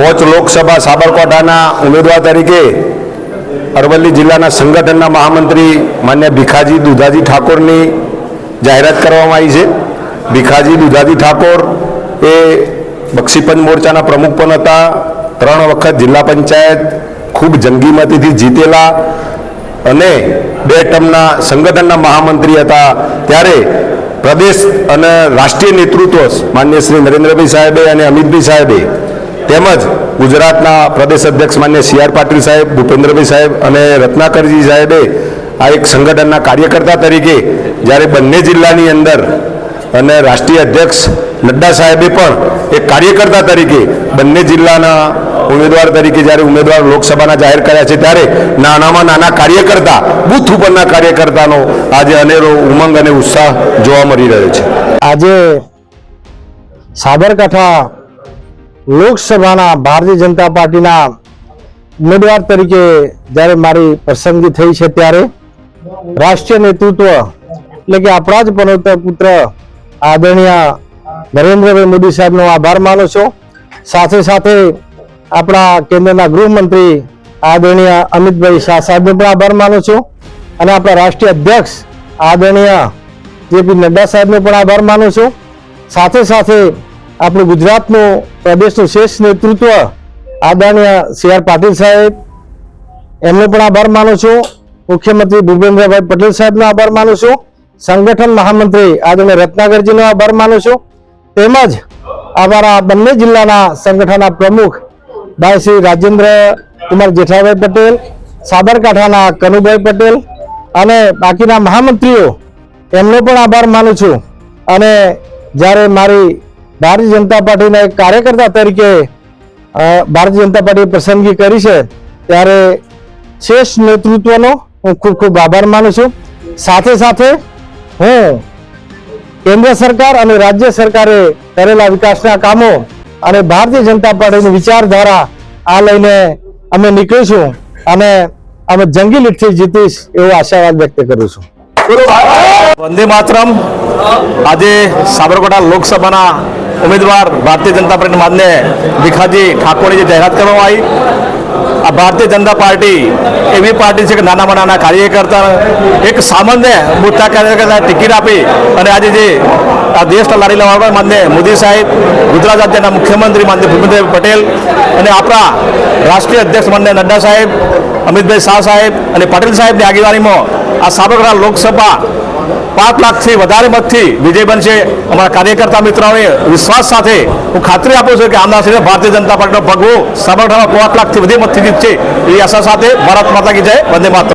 Coach Lok Sabha સાબરકાંઠાના ઉમેદવાર તરીકે અરવલ્લી જિલ્લાના સંગઠનના મહામંત્રી માન્ય ભીખાજી દુધાજી ઠાકોરની જાહેરાત કરવામાં આવી છે. ભીખાજી દુધાજી ઠાકોર એ બક્ષીપંચ મોરચાના પ્રમુખ પણ હતા. ત્રણ વખત જિલ્લા પંચાયત ખૂબ જંગીમતીથી જીતેલા અને બે ટર્મના સંગઠનના મહામંત્રી હતા. ત્યારે પ્રદેશ અને રાષ્ટ્રીય નેતૃત્વ માન્ય શ્રી નરેન્દ્રભાઈ સાહેબે અને અમિતભાઈ સાહેબે તેમજ ગુજરાતના પ્રદેશ અધ્યક્ષ માન્ય સી આર પાટીલ સાહેબ, ભૂપેન્દ્રભાઈ સાહેબ અને રત્નાકરજી સાહેબે આ એક સંગઠનના કાર્યકર્તા તરીકે જ્યારે બંને જિલ્લાની અંદર અને રાષ્ટ્રીય અધ્યક્ષ નડ્ડા સાહેબે પણ એક કાર્યકર્તા તરીકે બંને જિલ્લાના ઉમેદવાર તરીકે જ્યારે ઉમેદવાર લોકસભાના જાહેર કર્યા છે ત્યારે નાનામાં નાના કાર્યકર્તા, બૂથ ઉપરના કાર્યકર્તાનો આજે અનેરો ઉમંગ અને ઉત્સાહ જોવા મળી રહ્યો છે. આજે સાબરકાંઠા લોકસભાના ભારતીય જનતા પાર્ટીના ઉમેદવાર તરીકે જ્યારે મારી પસંદગી થઈ છે ત્યારે રાષ્ટ્રીય નેતૃત્વ એટલે કે આપણા જ પનોતર પુત્ર આદરણીય નરેન્દ્રભાઈ મોદી સાહેબનો આભાર માનું છું. સાથે સાથે આપણા કેન્દ્રના ગૃહમંત્રી આદરણીય અમિતભાઈ શાહ સાહેબનો પણ આભાર માનું છું અને આપણા રાષ્ટ્રીય અધ્યક્ષ આદરણીય જેપી નડ્ડા સાહેબનો પણ આભાર માનું છું. સાથે સાથે આપણું ગુજરાતનું પ્રદેશનું શ્રેષ્ઠ નેતૃત્વ આદરણીય સી આર પાટીલ સાહેબ, એમનો પણ આભાર માનું છું. મુખ્યમંત્રી ભૂપેન્દ્રભાઈ પટેલ સાહેબનો આભાર માનું છું. સંગઠન મહામંત્રી આદરણીય રત્નાગરજીનો આભાર માનું છું. તેમજ અમારા બંને જિલ્લાના સંગઠનના પ્રમુખ ભાઈ શ્રી રાજેન્દ્ર કુમાર જેઠાભાઈ પટેલ, સાબરકાંઠાના કનુભાઈ પટેલ અને બાકીના મહામંત્રીઓ, એમનો પણ આભાર માનું છું. અને જ્યારે મારી ભારતીય જનતા પાર્ટીના એક કાર્યકર્તા તરીકે ભારતીય જનતા પાર્ટીએ પસંદગી કરી છે. ત્યારે શ્રેષ્ઠ નેતૃત્વનો હું ખૂબ ખૂબ આભાર માનું છું. સાથે સાથે હું કેન્દ્ર સરકાર અને રાજ્ય સરકારે કરેલા વિકાસના કામો અને ભારતીય જનતા પાર્ટીની વિચારધારા આ લઈને અમે નીકળીશું અને અમે જંગી લીટથી જીતીશ એવો આશાવાદ વ્યક્ત કરું છું. વંદે માતરમ. આજે સાબરકાંઠા લોકસભાના ઉમેદવાર ભારતીય જનતા પાર્ટી માન્ય ભીખાજી ઠાકોરની જે જાહેરાત કરવામાં આવી. આ ભારતીય જનતા પાર્ટી એવી પાર્ટી છે કે નાનામાં નાના કાર્યકર્તા, એક સામાન્ય મોટા કાર્યકર્તા ટિકિટ આપી અને આજે જે આ દેશના લાડીલા વાળા માન્ય મોદી સાહેબ, ગુજરાત રાજ્યના મુખ્યમંત્રી માન્ય ભૂપેન્દ્રભાઈ પટેલ અને આપણા રાષ્ટ્રીય અધ્યક્ષ માન્ય નડ્ડા સાહેબ, અમિતભાઈ શાહ સાહેબ અને પટેલ સાહેબની આગેવાનીમાં આ સાબરકાંઠા લોકસભા પાંચ લાખથી વધારે મતથી વિજય બનશે. અમારા કાર્યકર્તા મિત્રોને વિશ્વાસ સાથે હું ખાતરી આપું છું કે આમના શ્રી ભારતીય જનતા પાર્ટીનો ભગવો સાબરકાંઠામાં પાંચ લાખથી વધુ મતથી જીતશે. એ આશા સાથે ભારત માતા કી જય. વંદે માતરમ.